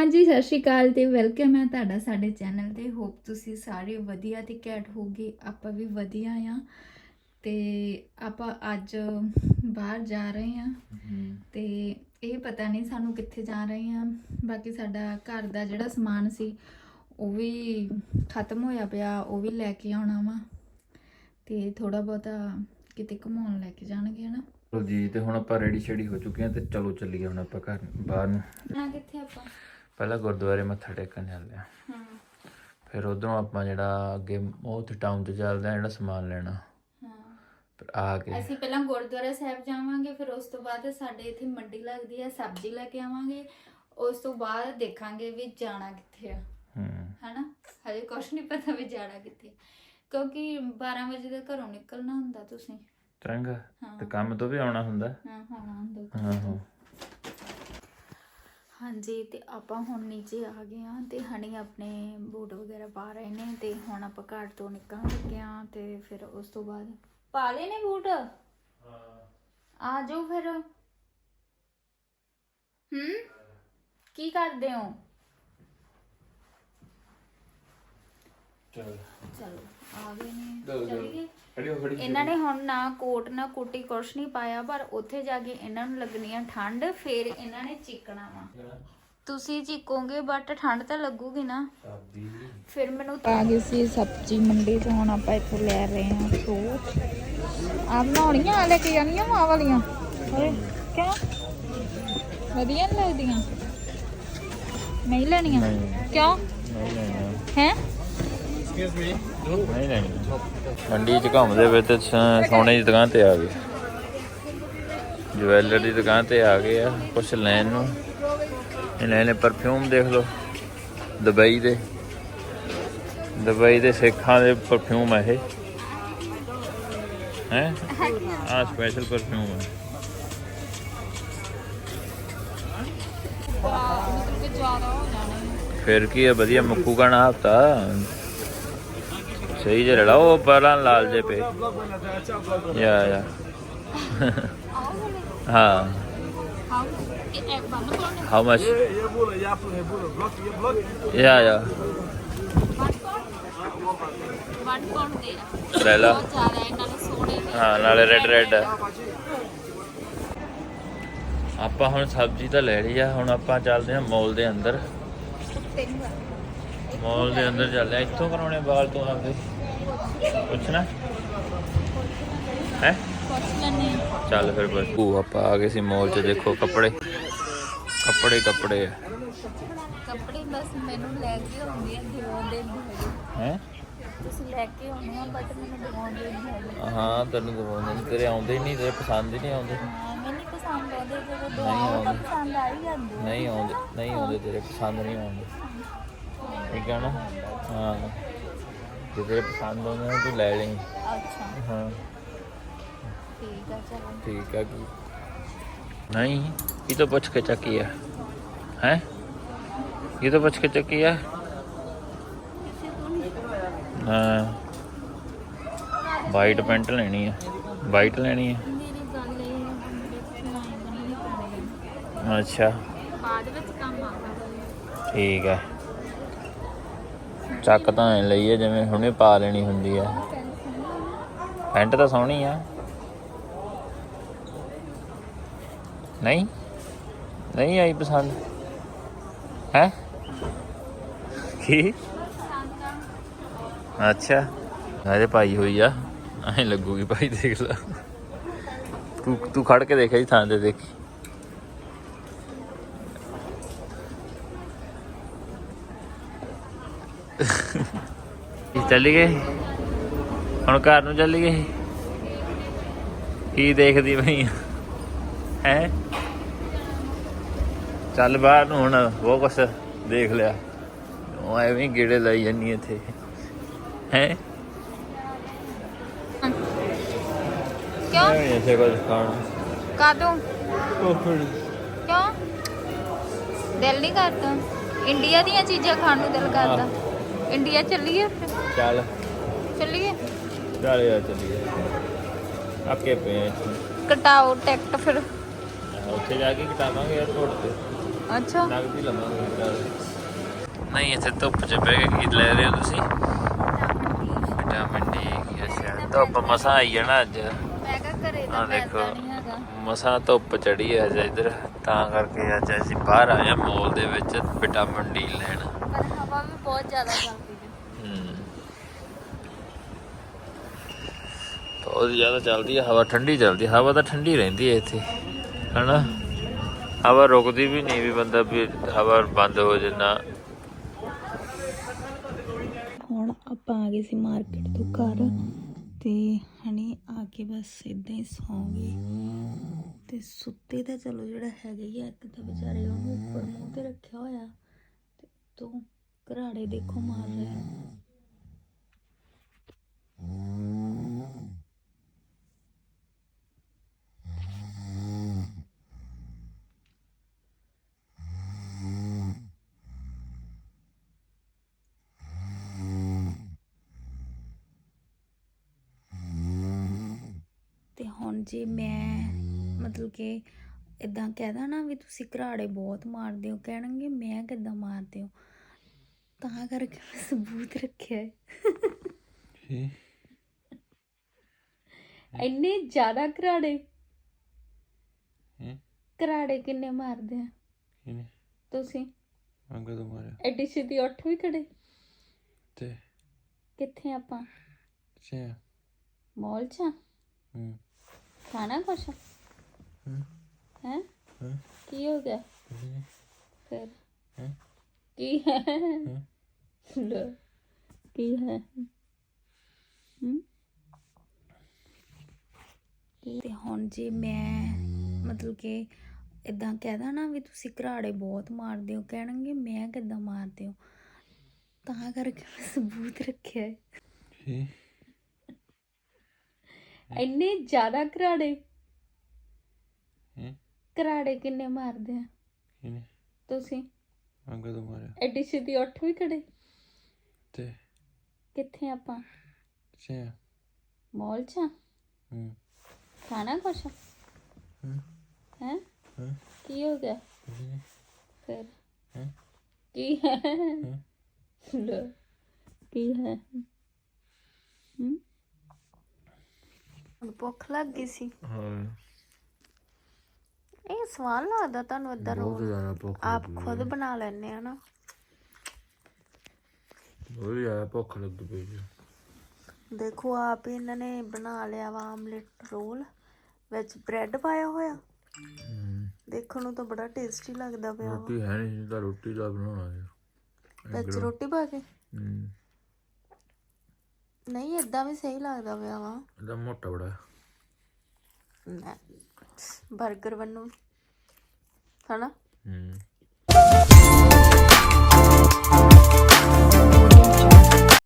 ਹਾਂਜੀ ਸਤਿ ਸ਼੍ਰੀ ਅਕਾਲ ਤੇ ਵੈਲਕਮ ਹੈ ਤੁਹਾਡਾ ਸਾਡੇ ਚੈਨਲ ਤੇ। ਹੋਪ ਤੁਸੀਂ ਸਾਰੇ ਵਧੀਆ ਤੇ ਕੈਟ ਹੋਗੇ ਆਪਾਂ ਵੀ ਵਧੀਆ ਆ ਤੇ ਆਪਾਂ ਅੱਜ ਬਾਹਰ ਜਾ ਰਹੇ ਆ। ਤੇ ਇਹ ਪਤਾ ਨਹੀਂ ਸਾਨੂੰ ਕਿੱਥੇ ਜਾ ਰਹੇ ਆ। ਬਾਕੀ ਸਾਡਾ ਘਰ ਦਾ ਜਿਹੜਾ ਸਮਾਨ ਸੀ ਉਹ ਵੀ ਖਤਮ ਹੋਇਆ ਪਿਆ ਉਹ ਵੀ ਲੈ ਕੇ ਆਉਣਾ ਵਾ। ਤੇ ਥੋੜਾ ਬਹੁਤਾ ਕਿਤੇ ਘੁਮਾਉਣ ਲੈ ਕੇ ਜਾਣਗੇ ਹਨਾ? ਚਲੋ ਜੀ ਤੇ ਹੁਣ ਆਪਾਂ ਰੈਡੀ ਸ਼ੈਡੀ ਹੋ ਚੁੱਕੇ ਹਾਂ ਤੇ ਚਲੋ ਚੱਲੀਏ ਹੁਣ ਆਪਾਂ ਘਰ ਬਾਹਰ ਨੂੰ। ਨਾ ਕਿੱਥੇ ਆਪਾਂ? ਪਹਿਲਾਂ ਗੁਰਦੁਆਰੇ ਮੱਥਾ ਟੇਕਣ ਹਾਂ ਹਾਂ ਫਿਰ ਉਧਰੋਂ ਆਪਾਂ ਜਿਹੜਾ ਅੱਗੇ ਉਹ ਟਾਊਨ ਤੇ ਚੱਲਦੇ ਹਾਂ ਜਿਹੜਾ ਸਮਾਨ ਲੈਣਾ। ਹਾਂ ਫਿਰ ਆ ਕੇ ਅਸੀਂ ਪਹਿਲਾਂ ਗੁਰਦੁਆਰਾ ਸਾਹਿਬ ਜਾਵਾਂਗੇ ਫਿਰ ਉਸ ਤੋਂ ਬਾਅਦ ਸਾਡੇ ਇੱਥੇ ਮੰਡੀ ਲੱਗਦੀ ਹੈ ਸਬਜ਼ੀ ਲੈ ਕੇ ਆਵਾਂਗੇ। ਉਸ ਤੋਂ ਬਾਅਦ ਦੇਖਾਂਗੇ ਵੀ ਜਾਣਾ ਕਿੱਥੇ ਆ। ਹੂੰ। ਹਨਾ? ਹਜੇ ਕੁਛ ਨਹੀਂ ਪਤਾ ਵੀ ਜਾਣਾ ਕਿੱਥੇ ਕਿਉਂਕਿ 12 ਵਜੇ ਦੇ ਘਰੋਂ ਨਿਕਲਣਾ ਹੁੰਦਾ ਤੁਸੀਂ। ਚੰਗਾ ਹਾਂ। ਤੇ ਕੰਮ ਤੋਂ ਵੀ ਆਉਣਾ ਹੁੰਦਾ। ਹਾਂ ਹਾਂ ਹੁੰਦਾ। ਹਾਂ ਹਾਂ। ਹਾਂਜੀ ਤੇ ਆਪਾਂ ਹੁਣ ਨੀਚੇ ਆ ਗਏ ਆ ਤੇ ਹਣੀ ਆਪਣੇ ਬੂਟ ਵਗੈਰਾ ਪਾ ਰਹੇ ਨੇ ਤੇ ਹੁਣ ਆਪਾਂ ਘਰ ਤੋਂ ਨਿਕਲਣ ਲੱਗੇ ਆ ਤੇ ਫਿਰ ਉਸ ਤੋਂ ਬਾਅਦ ਪਾ ਲਏ ਨੇ ਬੂਟ? ਆ ਜਾਓ ਫਿਰ। ਹੂੰ? ਕੀ ਕਰਦੇ ਹੋ? ਚਲ। ਚਲੋ ਆ ਗਏ ਨੇ। ਚਲੋ, ਚਲੋ। ਚੱਲੀਏ ਖੜੀ ਹੋ ਖੜੀ ਇਹਨਾਂ ਨੇ ਹੁਣ ਨਾ ਕੋਟ ਨਾ ਕੋਟੀ ਕੁਛ ਨਹੀਂ ਪਾਇਆ ਪਰ ਉੱਥੇ ਜਾ ਕੇ ਇਹਨਾਂ ਨੂੰ ਲੱਗਣੀ ਆ ਠੰਡ ਫਿਰ ਇਹਨਾਂ ਨੇ ਚੀਕਣਾ ਵਾ। ਤੁਸੀਂ ਚੀਕੋਗੇ ਬਟ ਠੰਡ ਤਾਂ ਲੱਗੂਗੀ ਨਾ। ਫਿਰ ਮੈਨੂੰ ਆ ਗਈ ਸੀ ਸਬਜ਼ੀ ਮੰਡੀ ਤੋਂ ਹੁਣ ਆਪਾਂ ਇੱਥੋਂ ਲੈ ਰਹੇ ਹਾਂ ਫਰੂਟ ਆ ਬਣਾਉਣੀਆਂ ਆ ਲੈ ਕੇ ਜਾਣੀਆਂ ਮਾਂ ਵਾਲੀਆਂ। ਓਏ ਕਿਉਂ? ਵਧੀਆ ਨੀ ਲੱਗਦੀਆਂ। ਨਹੀਂ ਲੈਣੀਆਂ। ਨਹੀਂ। ਕਿਉਂ? ਨਹੀਂ ਹੈ? ਨਹੀਂ ਮੰਡੀ ਚ ਘੁੰਮਦੇ ਵੇ ਤੇ ਸੋਨੇ ਦੀ ਦੁਕਾਨ ਤੇ ਆ ਗਏ। ਜਵੈਲਰ ਦੀ ਦੁਕਾਨ ਤੇ ਆ ਗਏ ਆ ਕੁਛ ਲੈਣ ਨੂੰ। ਇਹਨਾਂ ਨੇ ਪਰਫਿਊਮ ਦੇਖ ਲਓ ਦੁਬਈ ਦੇ। ਦੁਬਈ ਦੇ ਸਿੱਖਾਂ ਦੇ ਪਰਫਿਊਮ ਆ ਇਹ। ਹੈ? ਆ। ਸਪੈਸ਼ਲ ਪਰਫਿਊਮ ਹੈ ਫਿਰ ਕੀ ਹੈ ਵਧੀਆ ਮੁੱਕੂਗਾ ਨਾ ਹਫਤਾ। ਸਹੀ ਜਿਹਾ ਰਲਾ ਉਹ ਪਰਾਂ ਲਾਲ ਜੇ ਪੇ। ਯਾ ਯਾ। ਹਾਂ। ਵਨ ਕੋਣ ਦੇ ਆ ਲੈ ਲਾ। ਹਾਂ ਨਾਲੇ ਰੈੱਡ ਰੈੱਡ ਆਪਾਂ ਹੁਣ ਸਬਜ਼ੀ ਤਾਂ ਲੈ ਲਈ ਆ ਹੁਣ ਆਪਾਂ ਚੱਲਦੇ ਹਾਂ ਮਾਲ ਦੇ ਅੰਦਰ। ਮਾਲ ਦੇ ਅੰਦਰ ਚੱਲਦੇ ਆ ਇੱਥੋਂ ਕਰਾਉਣੇ ਵਾਲ ਤੋਂ ਆਪਦੇ। ਪੁੱਛਣਾ? ਹੈ? ਚੱਲ ਫਿਰ ਬਸ। ਉਹ ਆਪਾਂ ਆ ਗਏ ਸੀ ਮਾਲ 'ਚ ਦੇਖੋ ਕੱਪੜੇ। ਕੱਪੜੇ ਕੱਪੜੇ ਆ। ਕੱਪੜੇ ਬਸ ਮੈਨੂੰ ਲੈ ਕੇ ਆਉਂਦੇ ਆ ਦਿਵਾਉਂਦੇ ਹੈ? ਤੁਸੀਂ ਲੈ ਕੇ ਆਉਣੇ ਆ ਬਟ ਮੈਨੂੰ ਦਿਵਾਉਂਦੇ ਨਹੀਂ ਹਾਂ ਤੈਨੂੰ ਦਵਾਉਂਦੇ ਨਹੀਂ ਤੇਰੇ ਆਉਂਦੇ ਨਹੀਂ ਤੇਰੇ ਪਸੰਦ ਹੀ ਨਹੀਂ ਆਉਂਦੇ। ਹਾਂ, ਮੈਨੂੰ ਪਸੰਦ ਆਉਂਦੇ ਜਦੋਂ ਆਉਂਦੇ। ਪਸੰਦ ਆ ਹੀ ਜਾਂਦੇ। ਨਹੀਂ ਆਉਂਦੇ ਨਹੀਂ ਆਉਂਦੇ ਤੇਰੇ ਪਸੰਦ ਨਹੀਂ ਆਉਂਦੇ। ਠੀਕ ਹੈ ਨਾ? ਹਾਂ। ਜੇ ਤੇਰੇ ਪਸੰਦ ਆਉਂਦੇ ਨੇ ਤੂੰ ਲੈ ਲਈ। ਅੱਛਾ। ਹਾਂ। ਠੀਕ ਆ ਚਲੋ। ਠੀਕ ਹੈ ਕੀ ਨਹੀਂ ਇਹ ਤਾਂ ਪੁੱਛ ਕੇ ਚੱਕੀ ਆ। ਹੈ? ਇਹ ਤਾਂ ਪੁੱਛ ਕੇ ਚੱਕੀ ਆ। ਹਾਂ। ਵਾਈਟ ਪੈਂਟ ਲੈਣੀ ਆ। ਵਾਈਟ ਲੈਣੀ ਆ। ਮੇਰੀ ਗੱਲ ਚੱਕ ਤਾਂ ਐ ਲਈ ਹੈ ਜਿਵੇਂ ਹੁਣੇ ਪਾ ਲੈਣੀ ਹੁੰਦੀ ਆ। ਪੈਂਟ ਤਾਂ ਸੋਹਣੀ ਆ। ਨਹੀਂ? ਨਹੀਂ ਆਈ ਪਸੰਦ। ਹੈ? ਕੀ? ਅੱਛਾ। ਅਰੇ ਪਾਈ ਹੋਈ ਆ। ਐ ਲੱਗੂਗੀ ਭਾਈ ਦੇਖ ਲੈ। ਤੂੰ ਤੂੰ ਖੜ ਕੇ ਦੇਖਿਆ ਜੀ ਥਾਂ ਤੇ ਦੇਖੀ। ਚੱਲੀ ਗਏ ਹੁਣ ਘਰ ਨੂੰ ਚੱਲੀ ਗਏ ਕੀ ਦੇਖਦੀ ਪਈ ਹੈ? ਚੱਲ ਬਾਹਰ ਨੂੰ ਹੁਣ ਬਹੁਤ ਕੁਛ ਦੇਖ ਲਿਆ। ਉਹ ਐਵੇਂ ਗੇੜੇ ਲਾਈ ਜੰਨੀ ਇੱਥੇ। ਹੈ? ਕਿਉਂ? ਐਵੇਂ ਐਸੇ ਕੁਝ ਖਾਣਾ ਕਾਦੋਂ ਕਿਉਂ? ਦਿਲ ਨਹੀਂ ਕਰਦਾ। ਇੰਡੀਆ ਦੀਆਂ ਚੀਜ਼ਾਂ ਖਾਣ ਨੂੰ ਦਿਲ ਕਰਦਾ। ਇੰਡੀਆ ਚੱਲੀਏ ਫਿਰ ਚੱਲ। ਚੱਲੀਏ? ਚੱਲ ਯਾਰ ਚੱਲੀਏ। ਅੱਕੇ ਪਏ ਆ ਇੱਥੇ। ਕਟਾਓ ਟਿਕਟ ਫਿਰ। ਉੱਥੇ ਜਾ ਕੇ ਕਟਾਵਾਂਗੇ 에어ਪੋਰਟ ਤੇ। ਅੱਛਾ। ਨਗਦੀ ਲਵਾਂਗੇ। ਨਹੀਂ ਇੱਥੇ ਧੁੱਪ 'ਚ ਬਹਿ ਕੇ ਕੀ ਲੈ ਰਹੇ ਹੋ ਤੁਸੀਂ? ਵਿਟਾਮਿਨ ਡੀ ਅੱਛਾ ਧੁੱਪ ਮਸਾਂ ਆਈ ਹੈ ਨਾ ਅੱਜ। ਮੈਂ ਕਿਹਾ ਘਰੇ ਆ ਤਾਂ ਦੇਖੋ ਪੈਸਾ ਨਹੀਂ ਹੈਗਾ। ਮਸਾਂ ਧੁੱਪ ਚੜੀ ਹੈ ਅੱਜ ਇੱਧਰ। ਤਾਂ ਕਰਕੇ ਅੱਜ ਅਸੀਂ ਬਾਹਰ ਆਏ ਹਾਂ ਮੋਲ ਦੇ ਵਿੱਚ ਵਿਟਾਮਿਨ ਡੀ ਲੈਣ। ਪਰ ਹਵਾ ਵੀ ਬਹੁਤ ਜ਼ਿਆਦਾ ਚੱਲਦੀ ਹੈ। ਹਮ। ਬਹੁਤ ਜ਼ਿਆਦਾ ਚੱਲਦੀ ਹੈ ਹਵਾ ਠੰਡੀ ਚੱਲਦੀ ਹੈ ਹਵਾ ਤਾਂ ਠੰਡੀ ਰਹਿੰਦੀ ਹੈ ਇੱਥੇ ਹਨਾ? ਹਵਾ ਰੁਕਦੀ ਵੀ ਨਹੀਂ ਵੀ ਬੰਦਾ ਵੀ ਹਵਾ ਬੰਦ ਹੋ ਜੇ ਨਾ। ਹੁਣ ਆਪਾਂ ਆ ਗਏ ਸੀ ਮਾਰਕੀਟ ਤੋਂ ਘਰ ਤੇ ਹਣੀ ਆ ਕੇ ਬਸ ਇਦਾਂ ਹੀ ਸੌਂ ਗਏ ਤੇ ਸੁੱਤੇ ਤਾਂ ਚਲੋ ਜਿਹੜਾ ਹੈਗਾ ਹੀ ਆ ਇੱਕ ਤਾਂ ਵਿਚਾਰੇ ਉਹਨੂੰ ਉੱਪਰ ਮੂੰਹ ਤੇ ਰੱਖਿਆ ਹੋਇਆ ਤੇ ਤੋਂ ਘਰਾੜੇ ਦੇਖੋ ਮਾਰ ਰਿਹਾ ਤੇ ਹੁਣ ਜੇ ਮੈਂ, ਮਤਲਬ ਕਿ ਇਦਾਂ ਕਹਿ ਦੇਣਾ ਵੀ ਤੁਸੀਂ ਘਰਾੜੇ ਬਹੁਤ ਮਾਰਦੇ ਹੋ, ਕਹਿਣਗੇ ਮੈਂ ਕਿੱਦਾਂ ਮਾਰਦੇ ਹੋ? ਤਾਂ ਕਰਕੇ ਮੈਂ ਸਬੂਤ ਰੱਖਿਆ ਹੈ। ਇੰਨੇ ਜ਼ਿਆਦਾ ਘਰਾੜੇ? ਘਰਾੜੇ ਕਿੰਨੇ ਮਾਰਦੇ ਆ? ਤੁਸੀਂ? ਅੰਗਾ ਤੋਂ ਮਾਰਿਆ? ਐਡੀ ਛੇਤੀ ਉੱਠ ਵੀ ਖੜੇ? ਤੇ? ਕਿੱਥੇ ਆਪਾਂ? ਚੇ ਮਾਲ 'ਚ? ਹੂੰ। ਖਾਣਾ ਕੁਛ? ਹੂੰ। ਹੈ? ਕੀ ਹੋ ਗਿਆ? ਫਿਰ? ਹੈਂ? ਕੀ ਹੈ? ਲੈ, ਕੀ ਹੈ? ਕੀ- ਤੇ ਹੁਣ ਜੇ ਮੈਂ ਮਤਲਬ ਕਿ ਇਦਾਂ ਕਹਿਦਾ ਨਾ ਵੀ ਤੁਸੀਂ ਘਰਾੜੇ ਬਹੁਤ ਮਾਰਦੇ ਹੋ ਕਹਿਣਗੇ ਮੈਂ ਕਿੱਦਾਂ ਮਾਰਦੇ ਹੋ? ਤਾਂ ਕਰਕੇ ਮੈਂ ਸਬੂਤ ਰੱਖਿਆ ਹੈ। ਇੰਨੇ ਜ਼ਿਆਦਾ ਘਰਾੜੇ? ਹੂੰ? ਘਰਾੜੇ ਕਿੰਨੇ ਮਾਰਦੇ ਆ? ਤੁਸੀਂ? ਅੰਗਾ ਤੋਂ ਮਾਰਿਆ ਐਡੀ ਛੇਤੀ ਉੱਠ ਵੀ ਖੜੇ ਤੇ ਕਿੱਥੇ ਆਪਾਂ ਚੇ ਮਾਲ 'ਚ ਆ? ਹੂੰ ਖਾਣਾ ਕੁਛ ਹੂੰ ਹੈ ਹੂੰ ਕੀ ਹੋ ਗਿਆ ਇਹਨੇ ਫਿਰ ਹੈਂ? ਕੀ ਹੈ ਲੈ, ਕੀ ਹੈ ਹਮ ਹੁਣ ਭੁੱਖ ਲੱਗ ਗਈ ਸੀ ਹਾਂ ਇਹ ਸਵਾਲ ਲੱਗਦਾ ਤੁਹਾਨੂੰ ਇਦਾਂ ਬਹੁਤ ਜ਼ਿਆਦਾ ਭੁੱਖ ਆਪ ਖੁਦ ਬਣਾ ਲੈਣੇ ਆ ਨਾ। ਬਹੁਤ ਜ਼ਿਆਦਾ ਭੁੱਖ ਲੱਗ ਪਈ ਹੈ। ਦੇਖੋ ਆਪ ਹੀ ਇਹਨਾਂ ਨੇ ਬਣਾ ਲਿਆ ਵਾ ਆਮਲੇਟ ਰੋਲ ਵਿੱਚ ਬ੍ਰੈਡ ਪਾਇਆ ਹੋਇਆ। ਦੇਖਣ ਨੂੰ ਤਾਂ ਬੜਾ ਟੇਸਟੀ ਲੱਗਦਾ ਪਿਆ ਵਾ। ਰੋਟੀ ਹੈ ਨਹੀਂ ਤਾਂ ਰੋਟੀ ਦਾ ਬਣਾਉਣਾ ਹੈ ਵਿੱਚ ਰੋਟੀ ਪਾ ਕੇ? ਹੂੰ। ਨਹੀਂ ਇਦਾਂ ਵੀ ਸਹੀ ਲੱਗਦਾ ਪਿਆ ਵਾ। ਇਹਦਾ ਮੋਟਾ ਬੜਾ ਬਰਗਰ ਬਣੂ। ਹਨਾ? ਹੂੰ।